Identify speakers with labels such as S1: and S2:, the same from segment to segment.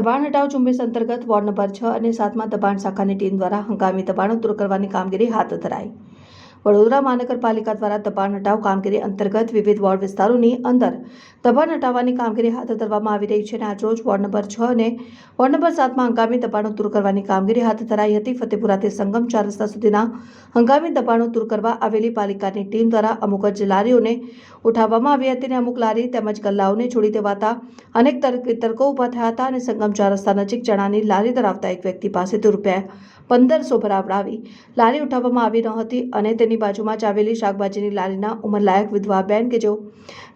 S1: દબાણ હટાવ ઝુંબેશ અંતર્ગત વોર્ડ નંબર છ અને સાતમાં દબાણ શાખાની ટીમ દ્વારા હંગામી દબાણો દૂર કરવાની કામગીરી હાથ ધરાઈ. વડોદરા મહાનગરપાલિકા દ્વારા દબાણ હટાવ કામગીરી અંતર્ગત વિવિધ વોર્ડ વિસ્તારોની અંદર દબાણ હટાવવાની કામગીરી હાથ ધરવામાં આવી રહી છે અને આજરોજ વોર્ડ નંબર છ અને વોર્ડ નંબર સાતમાં હંગામી દબાણો દૂર કરવાની કામગીરી હાથ ધરાઈ હતી. ફતેપુરાથી સંગમ ચાર રસ્તા સુધીના હંગામી દબાણો દૂર કરવા આવેલી પાલિકાની ટીમ દ્વારા અમુક જ લારીઓને ઉઠાવવામાં આવી હતી અને અમુક લારી તેમજ ગલ્લાઓને છોડી દેવાતા અનેક તર્કો ઊભા થયા હતા અને સંગમ ચાર રસ્તા નજીક ચણાની લારી ધરાવતા એક વ્યક્તિ પાસેથી રૂપિયા પંદરસો ભરાવડાવી લારી ઉઠાવવામાં આવી ન હતી અને તેની બાજુમાં જ આવેલી શાકભાજીની લારીના ઉંમરલાયક વિધવા બેન કે જેઓ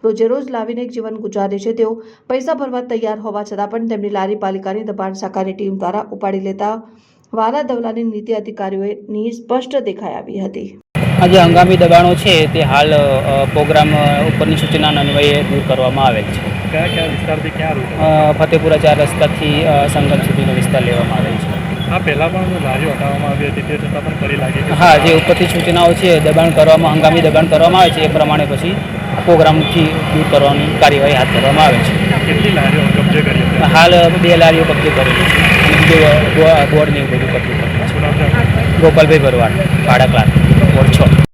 S1: રોજે રોજ લાવીને એક જીવન ગુજારે છે તેઓ પૈસા ભરવા તૈયાર હોવા છતાં પણ તેમની લારી પાલિકાની દબાણ શાખાની ટીમ દ્વારા ઉપાડી લેતા વારા દવલાની નીતિ અધિકારીઓની સ્પષ્ટ દેખાઈ આવી હતી.
S2: આ જે હંગામી દબાણો છે તે હાલ પ્રોગ્રામ ઉપરની સૂચનાના અન્વયે દૂર કરવામાં આવેલ છે.
S3: કયા કયા વિસ્તારથી ક્યાં
S2: ફતેપુરા ચાર રસ્તાથી સંગમ સુધીનો વિસ્તાર લેવામાં આવેલ છે.
S3: આ પહેલાં પણ લારીઓ હટાવવામાં આવી હતી તે છતાં પણ ફરી લાગી
S2: હા જે ઉપરથી સૂચનાઓ છે દબાણ કરવામાં હંગામી દબાણ કરવામાં આવે છે એ પ્રમાણે પછી પ્રોગ્રામથી દૂર કરવાની કાર્યવાહી હાથ ધરવામાં આવે છે.
S3: કેટલી લારીઓ કબજે કરી
S2: હાલ બે લારીઓ કબજે કરેલી છે. બીજું બોર્ડ ને એવું બધું કબજે છે. ગોપાલભાઈ ભરવાડ ભાડા ક્લાસ બોર્ડ છ.